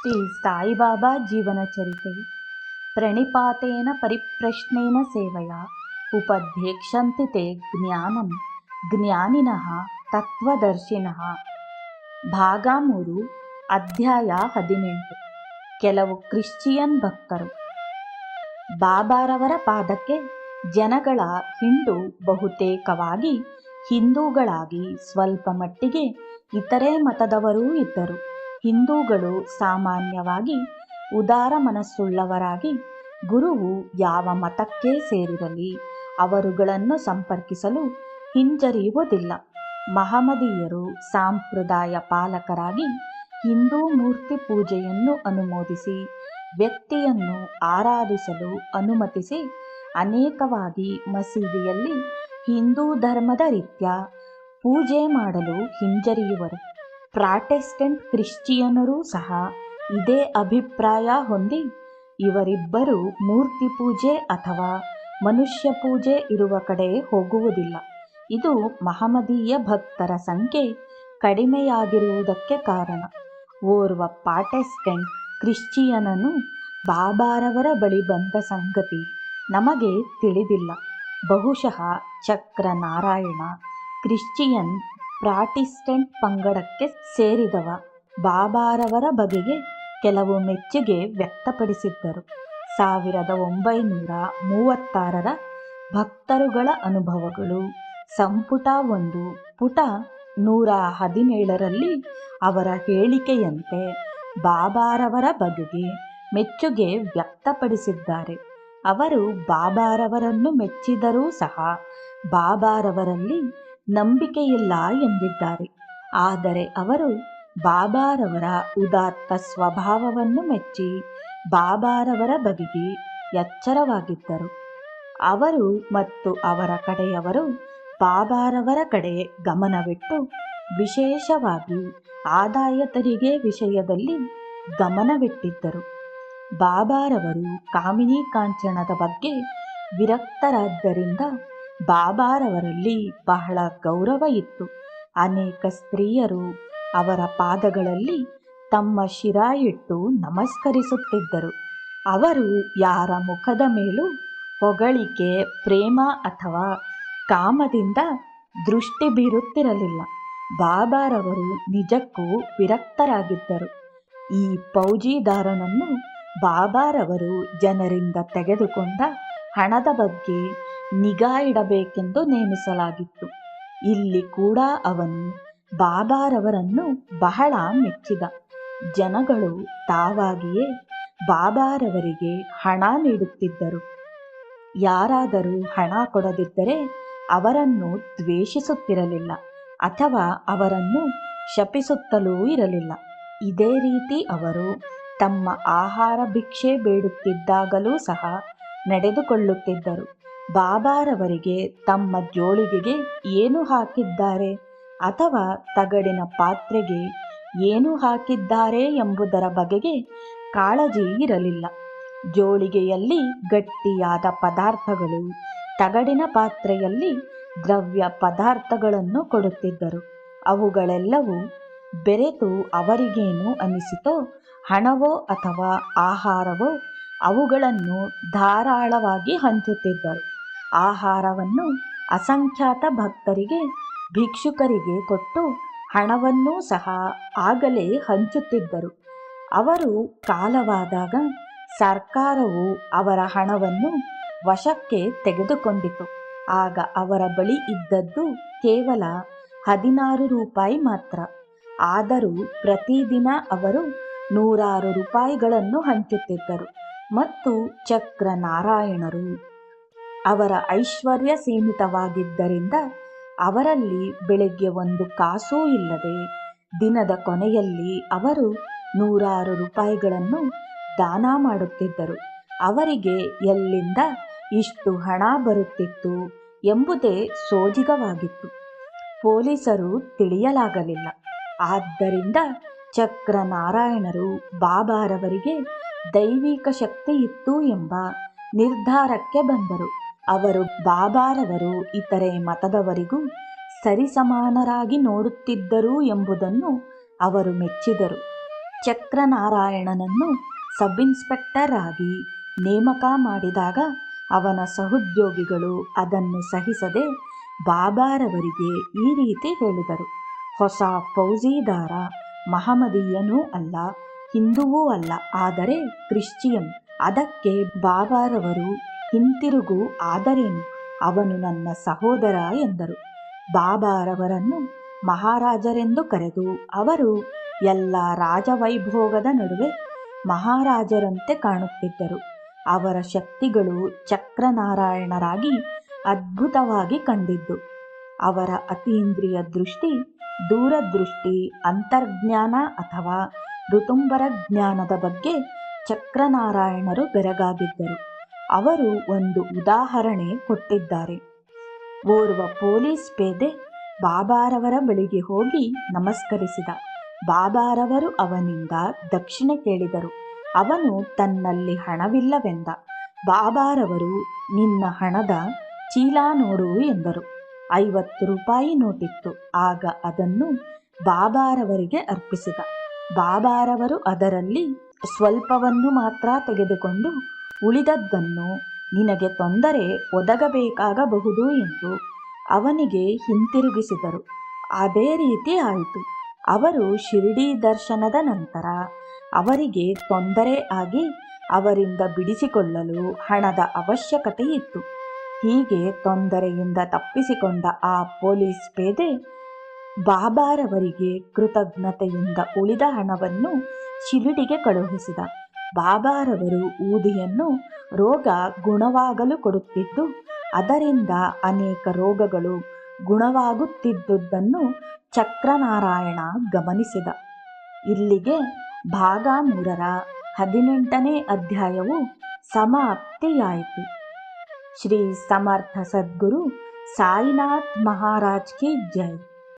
ಶ್ರೀ ಸಾಯಿಬಾಬಾ ಜೀವನ ಚರಿತೆ. ಪ್ರಣಿಪಾತೇನ ಪರಿಪ್ರಶ್ನೇನ ಸೇವೆಯ, ಉಪಧ್ಯಕ್ಷಂತಿ ತೇ ಜ್ಞಾನಂ, ಜ್ಞಾನಿನಃ ತತ್ವದರ್ಶಿನಃ. ಭಾಗ ಮೂರು ಅಧ್ಯಾಯ ಹದಿನೆಂಟು. ಕೆಲವು ಕ್ರಿಶ್ಚಿಯನ್ ಭಕ್ತರು. ಬಾಬಾರವರ ಪಾದಕ್ಕೆ ಜನಗಳ ಹಿಂಡು ಬಹುತೇಕವಾಗಿ ಹಿಂದೂಗಳಾಗಿ ಸ್ವಲ್ಪ ಮಟ್ಟಿಗೆ ಇತರೆ ಮತದವರೂ ಇದ್ದರು. ಹಿಂದೂಗಳು ಸಾಮಾನ್ಯವಾಗಿ ಉದಾರ ಮನಸ್ಸುಳ್ಳವರಾಗಿ ಗುರುವು ಯಾವ ಮತಕ್ಕೆ ಸೇರಿರಲಿ ಅವರುಗಳನ್ನು ಸಂಪರ್ಕಿಸಲು ಹಿಂಜರಿಯುವುದಿಲ್ಲ. ಮಹಮದೀಯರು ಸಾಂಪ್ರದಾಯ ಪಾಲಕರಾಗಿ ಹಿಂದೂ ಮೂರ್ತಿ ಪೂಜೆಯನ್ನು ಅನುಮೋದಿಸಿ ವ್ಯಕ್ತಿಯನ್ನು ಆರಾಧಿಸಲು ಅನುಮತಿಸಿ ಅನೇಕವಾಗಿ ಮಸೀದಿಯಲ್ಲಿ ಹಿಂದೂ ಧರ್ಮದ ರೀತ್ಯ ಪೂಜೆ ಮಾಡಲು ಹಿಂಜರಿಯುವರು. ಪ್ರಾಟೆಸ್ಟೆಂಟ್ ಕ್ರಿಶ್ಚಿಯನರೂ ಸಹ ಇದೇ ಅಭಿಪ್ರಾಯ ಹೊಂದಿ ಇವರಿಬ್ಬರು ಮೂರ್ತಿ ಪೂಜೆ ಅಥವಾ ಮನುಷ್ಯ ಪೂಜೆ ಇರುವ ಕಡೆ ಹೋಗುವುದಿಲ್ಲ. ಇದು ಮಹಮದೀಯ ಭಕ್ತರ ಸಂಖ್ಯೆ ಕಡಿಮೆಯಾಗಿರುವುದಕ್ಕೆ ಕಾರಣ. ಓರ್ವ ಪಾಟೆಸ್ಟೆಂಟ್ ಕ್ರಿಶ್ಚಿಯನನು ಬಾಬಾರವರ ಬಳಿ ಬಂದ ಸಂಗತಿ ನಮಗೆ ತಿಳಿದಿಲ್ಲ. ಬಹುಶಃ ಚಕ್ರ ನಾರಾಯಣ ಕ್ರಿಶ್ಚಿಯನ್ ಪ್ರಾಟಿಸ್ಟೆಂಟ್ ಪಂಗಡಕ್ಕೆ ಸೇರಿದವ. ಬಾಬಾರವರ ಬಗೆಗೆ ಕೆಲವು ಮೆಚ್ಚುಗೆ ವ್ಯಕ್ತಪಡಿಸಿದ್ದರು. ಸಾವಿರದ ಒಂಬೈನೂರ ಮೂವತ್ತಾರರ ಭಕ್ತರುಗಳ ಅನುಭವಗಳು. ಸಂಪುಟ ಒಂದು ಪುಟ ನೂರ ಹದಿನೇಳರಲ್ಲಿ ಅವರ ಹೇಳಿಕೆಯಂತೆ ಬಾಬಾರವರ ಬಗೆಗೆ ಮೆಚ್ಚುಗೆ ವ್ಯಕ್ತಪಡಿಸಿದ್ದಾರೆ. ಅವರು ಬಾಬಾರವರನ್ನು ಮೆಚ್ಚಿದರೂ ಸಹ ಬಾಬಾರವರಲ್ಲಿ ನಂಬಿಕೆಯಿಲ್ಲ ಎಂದಿದ್ದಾರೆ. ಆದರೆ ಅವರು ಬಾಬಾರವರ ಉದಾತ್ತ ಸ್ವಭಾವವನ್ನು ಮೆಚ್ಚಿ ಬಾಬಾರವರ ಬಗೆಗೆ ಎಚ್ಚರವಾಗಿದ್ದರು. ಅವರು ಮತ್ತು ಅವರ ಕಡೆಯವರು ಬಾಬಾರವರ ಕಡೆ ಗಮನವಿಟ್ಟು ವಿಶೇಷವಾಗಿ ಆದಾಯ ತೆರಿಗೆ ವಿಷಯದಲ್ಲಿ ಗಮನವಿಟ್ಟಿದ್ದರು. ಬಾಬಾರವರು ಕಾಮಿನಿ ಕಾಂಚನದ ಬಗ್ಗೆ ವಿರಕ್ತರಾದ್ದರಿಂದ ಬಾಬಾರವರಲ್ಲಿ ಬಹಳ ಗೌರವ ಇತ್ತು. ಅನೇಕ ಸ್ತ್ರೀಯರು ಅವರ ಪಾದಗಳಲ್ಲಿ ತಮ್ಮ ಶಿರ ಇಟ್ಟು ನಮಸ್ಕರಿಸುತ್ತಿದ್ದರು. ಅವರು ಯಾರ ಮುಖದ ಮೇಲೂ ಹೊಗಳಿಕೆ, ಪ್ರೇಮ ಅಥವಾ ಕಾಮದಿಂದ ದೃಷ್ಟಿ ಬೀರುತ್ತಿರಲಿಲ್ಲ. ಬಾಬಾರವರು ನಿಜಕ್ಕೂ ವಿರಕ್ತರಾಗಿದ್ದರು. ಈ ಫೌಜಿದಾರನನ್ನು ಬಾಬಾರವರು ಜನರಿಂದ ತೆಗೆದುಕೊಂಡ ಹಣದ ಬಗ್ಗೆ ನಿಗಾ ಇಡಬೇಕೆಂದು ನೇಮಿಸಲಾಗಿತ್ತು. ಇಲ್ಲಿ ಕೂಡ ಅವನು ಬಾಬಾರವರನ್ನು ಬಹಳ ಮೆಚ್ಚಿದ. ಜನಗಳು ತಾವಾಗಿಯೇ ಬಾಬಾರವರಿಗೆ ಹಣ ನೀಡುತ್ತಿದ್ದರು. ಯಾರಾದರೂ ಹಣ ಕೊಡದಿದ್ದರೆ ಅವರನ್ನು ದ್ವೇಷಿಸುತ್ತಿರಲಿಲ್ಲ ಅಥವಾ ಅವರನ್ನು ಶಪಿಸುತ್ತಲೂ ಇರಲಿಲ್ಲ. ಇದೇ ರೀತಿ ಅವರು ತಮ್ಮ ಆಹಾರ ಭಿಕ್ಷೆ ಬೇಡುತ್ತಿದ್ದಾಗಲೂ ಸಹ ನಡೆದುಕೊಳ್ಳುತ್ತಿದ್ದರು. ಬಾಬಾರವರಿಗೆ ತಮ್ಮ ಜೋಳಿಗೆಗೆ ಏನು ಹಾಕಿದ್ದಾರೆ? ಅಥವಾ ತಗಡಿನ ಪಾತ್ರೆಗೆ ಏನು ಹಾಕಿದ್ದಾರೆ ಎಂಬುದರ ಬಗೆಗೆ ಕಾಳಜಿ ಇರಲಿಲ್ಲ. ಜೋಳಿಗೆಯಲ್ಲಿ ಗಟ್ಟಿಯಾದ ಪದಾರ್ಥಗಳು, ತಗಡಿನ ಪಾತ್ರೆಯಲ್ಲಿ ದ್ರವ್ಯ ಪದಾರ್ಥಗಳನ್ನು ಕೊಡುತ್ತಿದ್ದರು. ಅವುಗಳೆಲ್ಲವೂ ಬೆರೆತು ಅವರಿಗೇನು ಅನಿಸಿತೋ, ಹಣವೋ ಅಥವಾ ಆಹಾರವೋ ಅವುಗಳನ್ನು ಧಾರಾಳವಾಗಿ ಹಂಚುತ್ತಿದ್ದರು. ಆಹಾರವನ್ನು ಅಸಂಖ್ಯಾತ ಭಕ್ತರಿಗೆ, ಭಿಕ್ಷುಕರಿಗೆ ಕೊಟ್ಟು ಹಣವನ್ನೂ ಸಹ ಆಗಲೇ ಹಂಚುತ್ತಿದ್ದರು. ಅವರು ಕಾಲವಾದಾಗ ಸರ್ಕಾರವು ಅವರ ಹಣವನ್ನು ವಶಕ್ಕೆ ತೆಗೆದುಕೊಂಡಿತು. ಆಗ ಅವರ ಬಳಿ ಇದ್ದದ್ದು ಕೇವಲ ಹದಿನಾರು ರೂಪಾಯಿ ಮಾತ್ರ. ಆದರೂ ಪ್ರತಿದಿನ ಅವರು ನೂರಾರು ರೂಪಾಯಿಗಳನ್ನು ಹಂಚುತ್ತಿದ್ದರು. ಮತ್ತು ಚಕ್ರ ನಾರಾಯಣರು ಅವರ ಐಶ್ವರ್ಯ ಸೀಮಿತವಾಗಿದ್ದರಿಂದ ಅವರಲ್ಲಿ ಬೆಳಗ್ಗೆ ಒಂದು ಕಾಸೂ ಇಲ್ಲದೆ ದಿನದ ಕೊನೆಯಲ್ಲಿ ಅವರು ನೂರಾರು ರೂಪಾಯಿಗಳನ್ನು ದಾನ ಮಾಡುತ್ತಿದ್ದರು. ಅವರಿಗೆ ಎಲ್ಲಿಂದ ಇಷ್ಟು ಹಣ ಬರುತ್ತಿತ್ತು ಎಂಬುದೇ ಸೋಜಿಗವಾಗಿತ್ತು. ಪೊಲೀಸರು ತಿಳಿಯಲಾಗಲಿಲ್ಲ. ಆದ್ದರಿಂದ ಚಕ್ರ ನಾರಾಯಣರು ಬಾಬಾರವರಿಗೆ ದೈವಿಕ ಶಕ್ತಿ ಇತ್ತು ಎಂಬ ನಿರ್ಧಾರಕ್ಕೆ ಬಂದರು. ಅವರು ಬಾಬಾರವರು ಇತರೆ ಮತದವರಿಗೂ ಸರಿಸಮಾನರಾಗಿ ನೋಡುತ್ತಿದ್ದರು ಎಂಬುದನ್ನು ಅವರು ಮೆಚ್ಚಿದರು. ಚಕ್ರನಾರಾಯಣನನ್ನು ಸಬ್ ಇನ್ಸ್ಪೆಕ್ಟರ್ ಆಗಿ ನೇಮಕ ಮಾಡಿದಾಗ ಅವನ ಸಹೋದ್ಯೋಗಿಗಳು ಅದನ್ನು ಸಹಿಸದೆ ಬಾಬಾರವರಿಗೆ ಈ ರೀತಿ ಹೇಳಿದರು. ಹೊಸ ಫೌಜಿದಾರ ಮಹಮದೀಯನೂ ಅಲ್ಲ, ಹಿಂದುವೂ ಅಲ್ಲ, ಆದರೆ ಕ್ರಿಶ್ಚಿಯನ್. ಅದಕ್ಕೆ ಬಾಬಾರವರು ಹಿಂತಿರುಗು ಆದರೇನು? ಅವನು ನನ್ನ ಸಹೋದರ ಎಂದರು. ಬಾಬಾರವರನ್ನು ಮಹಾರಾಜರೆಂದು ಕರೆದು ಅವರು ಎಲ್ಲ ರಾಜವೈಭೋಗದ ನಡುವೆ ಮಹಾರಾಜರಂತೆ ಕಾಣುತ್ತಿದ್ದರು. ಅವರ ಶಕ್ತಿಗಳು ಚಕ್ರನಾರಾಯಣರಾಗಿ ಅದ್ಭುತವಾಗಿ ಕಂಡಿದ್ದು. ಅವರ ಅತೀಂದ್ರಿಯ ದೃಷ್ಟಿ, ದೂರದೃಷ್ಟಿ, ಅಂತರ್ಜ್ಞಾನ ಅಥವಾ ಋತುಂಬರ ಜ್ಞಾನದ ಬಗ್ಗೆ ಚಕ್ರನಾರಾಯಣರು ಬೆರಗಾಗಿದ್ದರು. ಅವರು ಒಂದು ಉದಾಹರಣೆ ಕೊಟ್ಟಿದ್ದಾರೆ. ಓರ್ವ ಪೊಲೀಸ್ ಪೇದೆ ಬಾಬಾರವರ ಬಳಿಗೆ ಹೋಗಿ ನಮಸ್ಕರಿಸಿದ. ಬಾಬಾರವರು ಅವನಿಂದ ದಕ್ಷಿಣೆ ಕೇಳಿದರು. ಅವನು ತನ್ನಲ್ಲಿ ಹಣವಿಲ್ಲವೆಂದ. ಬಾಬಾರವರು, ನಿನ್ನ ಹಣದ ಚೀಲ ನೋಡು ಎಂದರು. ಐವತ್ತು ರೂಪಾಯಿ ನೋಟಿತ್ತು. ಆಗ ಅದನ್ನು ಬಾಬಾರವರಿಗೆ ಅರ್ಪಿಸಿದ. ಬಾಬಾರವರು ಅದರಲ್ಲಿ ಸ್ವಲ್ಪವನ್ನು ಮಾತ್ರ ತೆಗೆದುಕೊಂಡು ಉಳಿದದ್ದನ್ನು ನಿನಗೆ ತೊಂದರೆ ಒದಗಬೇಕಾಗಬಹುದು ಎಂದು ಅವನಿಗೆ ಹಿಂತಿರುಗಿಸಿದರು. ಅದೇ ರೀತಿ ಆಯಿತು. ಅವರು ಶಿರಡಿ ದರ್ಶನದ ನಂತರ ಅವರಿಗೆ ತೊಂದರೆ ಆಗಿ ಅವರಿಂದ ಬಿಡಿಸಿಕೊಳ್ಳಲು ಹಣದ ಅವಶ್ಯಕತೆ ಇತ್ತು. ಹೀಗೆ ತೊಂದರೆಯಿಂದ ತಪ್ಪಿಸಿಕೊಂಡ ಆ ಪೊಲೀಸ್ ಪೇದೆ ಬಾಬಾರವರಿಗೆ ಕೃತಜ್ಞತೆಯಿಂದ ಉಳಿದ ಹಣವನ್ನು ಶಿರಡಿಗೆ ಕಳುಹಿಸಿದ. ಬಾಬಾರವರು ಊದಿಯನ್ನು ರೋಗ ಗುಣವಾಗಲು ಕೊಡುತ್ತಿದ್ದು, ಅದರಿಂದ ಅನೇಕ ರೋಗಗಳು ಗುಣವಾಗುತ್ತಿದ್ದುದನ್ನು ಚಕ್ರನಾರಾಯಣ ಗಮನಿಸಿದ. ಇಲ್ಲಿಗೆ ಭಾಗ ಮೂರರ ಹದಿನೆಂಟನೇ ಅಧ್ಯಾಯವು ಸಮಾಪ್ತಿಯಾಯಿತು. ಶ್ರೀ ಸಮರ್ಥ ಸದ್ಗುರು ಸಾಯಿನಾಥ್ ಮಹಾರಾಜ್ ಕಿ ಜೈ.